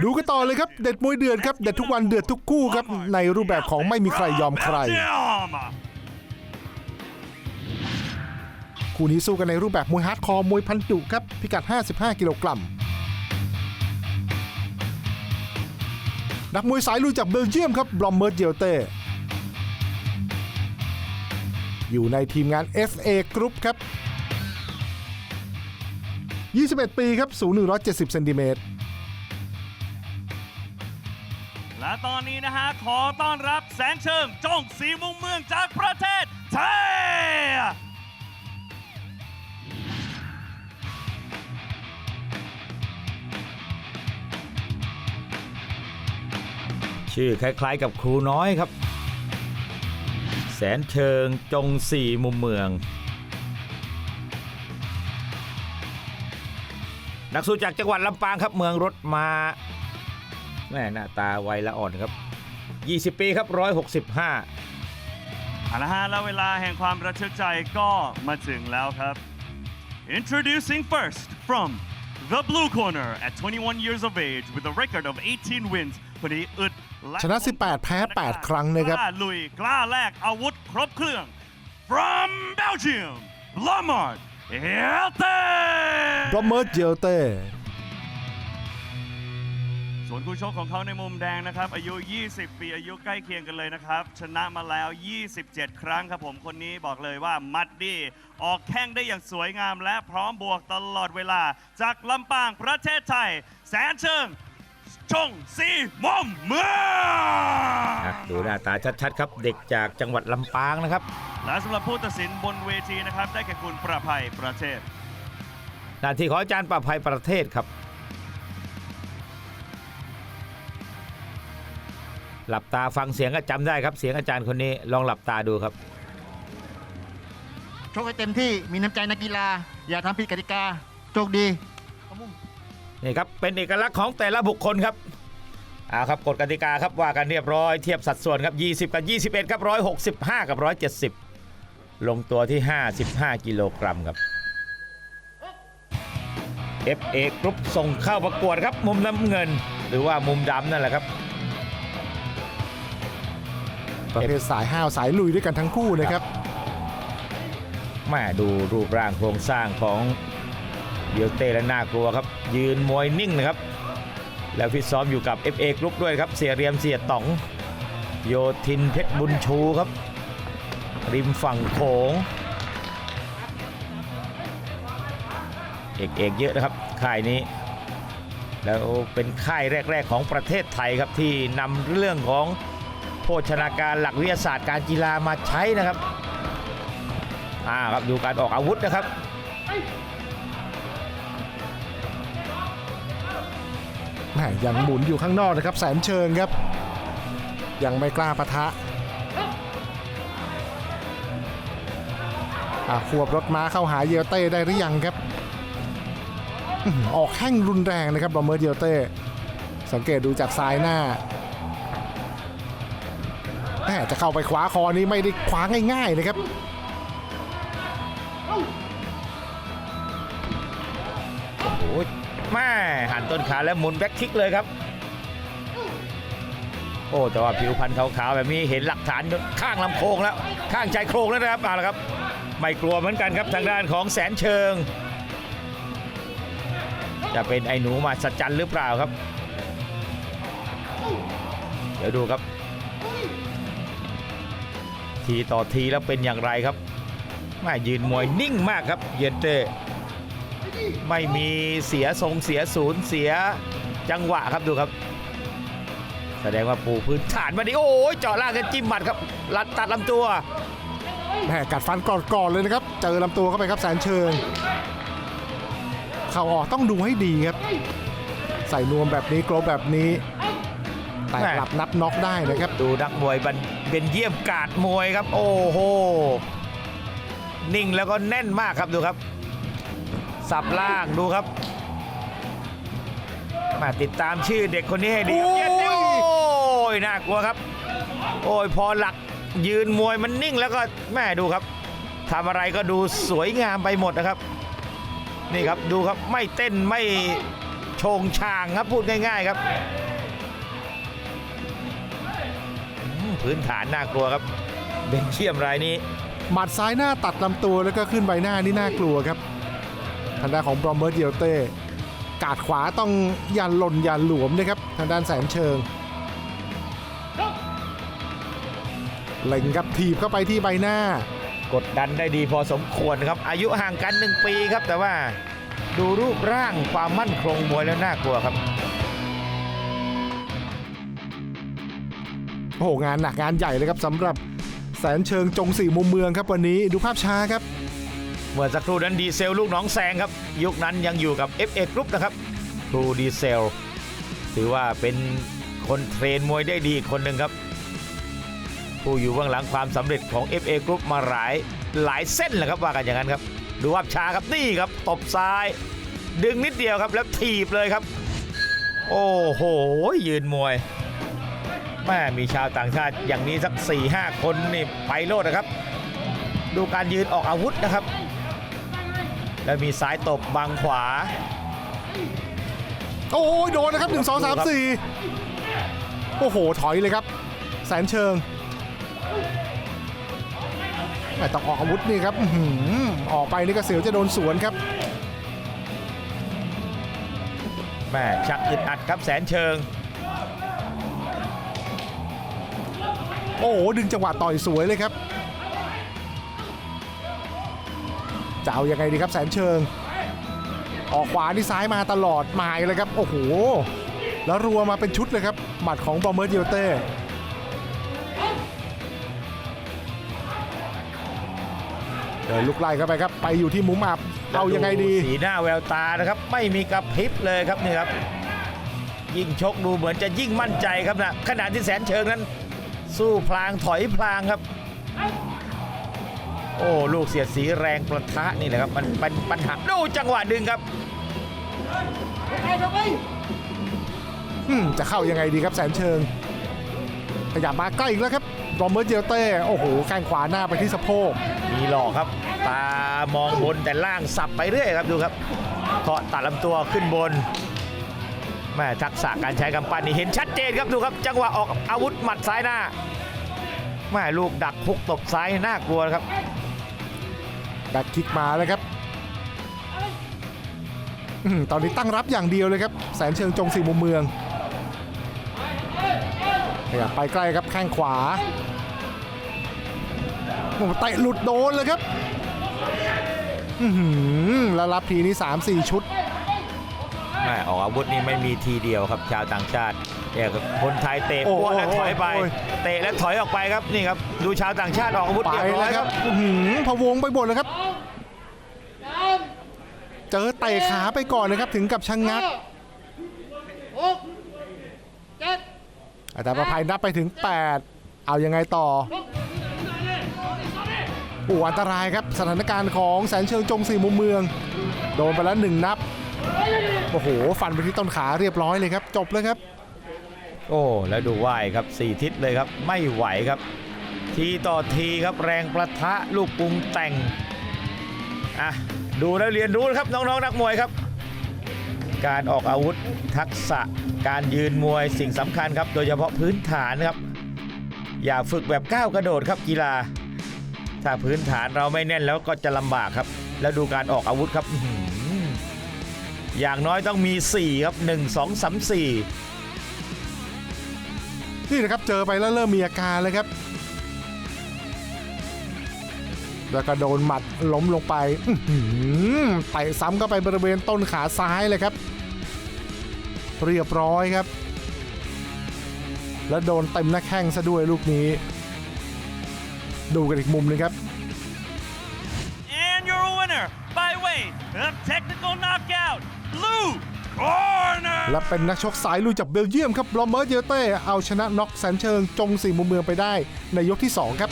ดูกันต่อเลยครับ เด็ดมวยเดือดครับ เด็ดทุกวันเดือดทุกคู่ครับ ในรูปแบบของไม่มีใครยอมใคร คู่นี้สู้กันในรูปแบบมวยฮาร์ดคอร์มวยพันดุครับ พิกัด 55 กิโลกรัมนักมวยสายลุยจากเบลเยียมครับ บลอมเมอร์เจลเต้ อยู่ในทีมงาน FA Group ครับ 21 ปีครับ สูง 170 เซนติเมตร และตอนนี้นะฮะ ขอต้อนรับแสนเชิงจ้องสีมุมเมืองจากประเทศไทยชื่อคล้ายๆกับครูน้อยครับ แสนเชิงจงสี่มุมเมือง นักสู้จากจังหวัดลำปางครับเมืองรถมา แม่หน้าตาไวละอ่อนครับ 20 ปีครับ 165เอาละฮะแล้วเวลาแห่งความระทึกใจก็มาถึงแล้วครับ Introducing first from the blue corner at 21 years of age with a record of 18 wins คนนี้อึดและชนะ 18 แพ้ 8 ครั้งนะครับกล้าลุยกล้าแลกอาวุธครบเครื่อง from Belgium Lamart Helte บลอมเมอร์เจลเต้ ส่วนคู่ชกของเขาในมุมแดงนะครับ อายุ 20 ปีอายุใกล้เคียงกันเลยนะครับ ชนะมาแล้ว 27 ครั้งครับผมคนนี้บอกเลยว่ามัดดีออกแข้งได้อย่างสวยงาม และพร้อมบวกตลอดเวลา จากลำปางประเทศไทย แสนเชิงชงสีมุมเมืองนะดูหน้าตาชัดๆ ครับ เด็กจากจังหวัดลำปางนะครับ และสำหรับผู้ตัดสินบนเวทีนะครับ ได้แก่คุณประภัยประเทศหน้าที่ของอาจารย์ประภัยประเทศครับ หลับตาฟังเสียงก็จำได้ครับ เสียงอาจารย์คนนี้ลองหลับตาดูครับชกให้เต็มที่มีน้ำใจนักกีฬา อย่าทำผิดกติกาโชคดีนี่ครับเป็นเอกลักษณ์ของแต่ละบุคคลครับอ่าครับกฎกติกาครับว่ากันเรียบร้อยเทียบสัดส่วนครับ 20 กับ 21 ครับ 165 กับ 170 ลงตัวที่ 55 กิโลกรัมครับ FA กรุ๊ปส่งเข้าประกวดครับ มุมน้ำเงิน หรือว่ามุมดำนั่นแหละครับ ประเภทสายห้าวสายลุยด้วยกันทั้งคู่นะครับแม่ดูรูปร่างโครงสร้างของเดียวเต้และน่ากลัวครับ ยืนมวยนิ่งนะครับ แล้วฟิตซ้อมอยู่กับ FA กรุ๊ปด้วยครับ เสียเรียมเสียต๋อง โยทินเพชรบุญชูครับ ริมฝั่งโขงเอกเอกเยอะนะครับ ค่ายนี้ แล้วเป็นค่ายแรก ๆ ของประเทศไทยครับที่นำเรื่องของ โภชนาการหลักวิทยาศาสตร์การกีฬามาใช้นะครับอ่าครับดูการออกอาวุธนะครับแหมยังหมุนอยู่ข้างนอกนะครับแสนเชิงครับ ยังไม่กล้าปะทะอะควบรถม้าเข้าหาเยลเต้ได้หรือยังครับ ออกแข้งรุนแรงนะครับบอมเมอร์เยลเต้ สังเกตดูจากซ้ายหน้า จะเข้าไปคว้าคอนี้ไม่ได้คว้าง่ายๆนะครับโอ้โหแม่หันต้นขาแล้วหมุนแบ็คคิกเลยครับ โอ้แต่ว่าผิวพรรณขาวๆแบบนี้เห็นหลักฐานข้างลำโพงแล้ว ข้างชายโครงแล้วนะครับเอาละครับ ไม่กลัวเหมือนกันครับทางด้านของแสนเชิง จะเป็นไอ้หนูมาสัจจันหรือเปล่าครับ เดี๋ยวดูครับ ทีต่อทีแล้วเป็นอย่างไรครับแม่ยืนมวยนิ่งมากครับ เยนเต้ไม่มีเสียทรงเสียศูนย์เสียจังหวะครับดูครับ แสดงว่าปูพื้นฐานมาดีโอ้ยเจาะล่างกันจิ้มหมัดครับลัดตัดลำตัวแหมกัดฟันก่อนๆเลยนะครับ เจอลำตัวเข้าไปครับแสนเชิงเข่าออกต้องดูให้ดีครับ ใส่นวมแบบนี้โกลบแบบนี้แต่แหม่กลับนับน็อกได้นะครับ ดูนักมวยบัน เป็นเยี่ยมกาดมวยครับ โอ้โห นิ่งแล้วก็แน่นมากครับดูครับ สับล่างดูครับ มาติดตามชื่อเด็กคนนี้ให้ดีครับเย็นดิโอ้ยน่ากลัวครับ โอ้ยพอหลักยืนมวยมันนิ่งแล้วก็แม่ดูครับทำอะไรก็ดูสวยงามไปหมดนะครับ นี่ครับดูครับไม่เต้นไม่ชงช่างครับพูดง่าย ๆ ครับ พื้นฐานน่ากลัวครับเบนเชียมรายนี้ หมัดซ้ายหน้าตัดลำตัวแล้วก็ขึ้นใบหน้านี่น่ากลัวครับทางด้านของบรอมเมอร์เดียเต้กาดขวาต้องยันหล่นยันหลวมนะครับทางด้านแสนเชิงเล็งครับถีบเข้าไปที่ใบหน้า กดดันได้ดีพอสมควรครับ อายุห่างกัน 1 ปีครับ แต่ว่าดูรูปร่างความมั่นคงมวยแล้วน่ากลัวครับ โอ้โหงานหนักงานใหญ่เลยครับสำหรับแสนเชิงจงสี่มุมเมืองครับวันนี้ดูภาพช้าครับ เมื่อสักครู่นั้นดีเซลลูกน้องแซงครับ ยุคนั้นยังอยู่กับ FA Group นะครับครูดีเซล ถือว่าเป็นคนเทรนมวยได้ดีคนหนึ่งครับ ผู้อยู่เบื้องหลังความสำเร็จของ FA Group มาหลายหลายเส้นแหละครับว่ากันอย่างนั้นครับ ดูภาพช้าครับนี่ครับตบซ้าย ดึงนิดเดียวครับแล้วถีบเลยครับ โอ้โหยืนมวย แม่มีชาวต่างชาติอย่างนี้สัก 4-5 คนนี่ไปโลดนะครับ ดูการยืนออกอาวุธนะครับ แล้วมีซ้ายตบบังขวา โอ้ยโดนนะครับ 1 2 3 4 โอ้โห ถอยเลยครับ แสนเชิงแต่ต้องออกอาวุธนี่ครับอื้อหือออกไปนี่ก็เสียวจะโดนสวนครับแม่ชักอึดอัดครับแสนเชิง โอ้โหดึงจังหวะต่อยสวยเลยครับจะเอายังไงดีครับแสนเชิง ออกขวานี่ซ้ายมาตลอดหมาอีกเลยครับ โอ้โห แล้วรัวมาเป็นชุดเลยครับ หมัดของบอมเบอร์ดิโอเต้เดินลุกไล่เข้าไปครับ ไปอยู่ที่มุมอับเอายังไงดี สีหน้าแววตานะครับ ไม่มีกระพริบเลยครับนี่ครับ ยิ่งชกดูเหมือนจะยิ่งมั่นใจครับนะขณะที่แสนเชิงนั้น สู้พลางถอยพลางครับ โอ้ลูกเสียดสีแรงประทะนี่แหละครับ มันเป็นปัญหาดูจังหวะดึงครับอืมจะเข้ายังไงดีครับแสนเชิงขยับมาใกล้อีกแล้วครับบอมเบอร์ดิโอเต้โอ้โหแข้งขวาหน้าไปที่สะโพกมีหลอกครับ ตามองบนแต่ล่างสับไปเรื่อยครับดูครับเกาะตัดลำตัวขึ้นบน แม่ทักษะการใช้กำปั้นนี่เห็นชัดเจนครับดูครับ จังหวะออกอาวุธหมัดซ้ายหน้าแม่ลูกดักพุกตบซ้ายน่ากลัวครับแบ็คคิกมาแล้วครับตอนนี้ตั้งรับอย่างเดียวเลยครับ แสนเชิงจงสี่มุมเมืองขยับไปใกล้ครับแข้งขวาโอ้โหเตะหลุดโดนเลยครับแล้วรับทีนี้3-4 ชุด แม่ออกอาวุธนี่ไม่มีทีเดียวครับชาวต่างชาติเนี่ยครับคนไทยเตะโอ้ป้วนแล้วโอ้ถอยไป โอ้ย เตะแล้วถอยออกไปครับนี่ครับดูชาวต่างชาติออกอาวุธไปเรียบร้อแล้ยวคครัรับบอื้อหือพะวงไปหมดเลยครับ เจอเตะขาไปก่อนนะครับถึงกับชะงงัก หกเจ็ดอาจารย์ประภัยนับไปถึง 8 เอายังไงต่อโอ้อันตรายครับสถานการณ์ของแสนเชิงจงสี่มุมเมือง โดนไปแล้วหนึ่งนับ โอ้โห ฟันไปที่ต้นขาเรียบร้อยเลยครับ จบเลยครับ โอ้แล้วดูว่ายครับสี่ทิศเลยครับ ไม่ไหวครับ ทีต่อทีครับแรงประทะลูกปรุงแต่งอะดูแล้วเรียนรู้นะครับน้องๆนักมวยครับ การออกอาวุธทักษะการยืนมวยสิ่งสำคัญครับ โดยเฉพาะพื้นฐานครับ อย่าฝึกแบบก้าวกระโดดครับกีฬา ถ้าพื้นฐานเราไม่แน่นแล้วก็จะลำบากครับ แล้วดูการออกอาวุธครับอื้อหือ อย่างน้อยต้องมี 4 ครับ 1 2 3 4 นี่นะครับเจอไปแล้วเริ่มมีอาการเลยครับ แล้วก็โดนหมัดล้มลงไปอื้อหือเตะซ้ำเข้าไปบริเวณต้นขาซ้ายเลยครับ เรียบร้อยครับ แล้วโดนเต็มหน้าแข้งซะด้วยลูกนี้ ดูกันอีกมุมหนึงครับ And your winner by way of technical knockout blue corner และเป็นนักชกสายลุยจากเบลเยียมครับบลอมเมอร์เยเต้เอาชนะน็อกแสนเชิงจงสี่มุมเมืองไปได้ในยกที่ 2 ครับ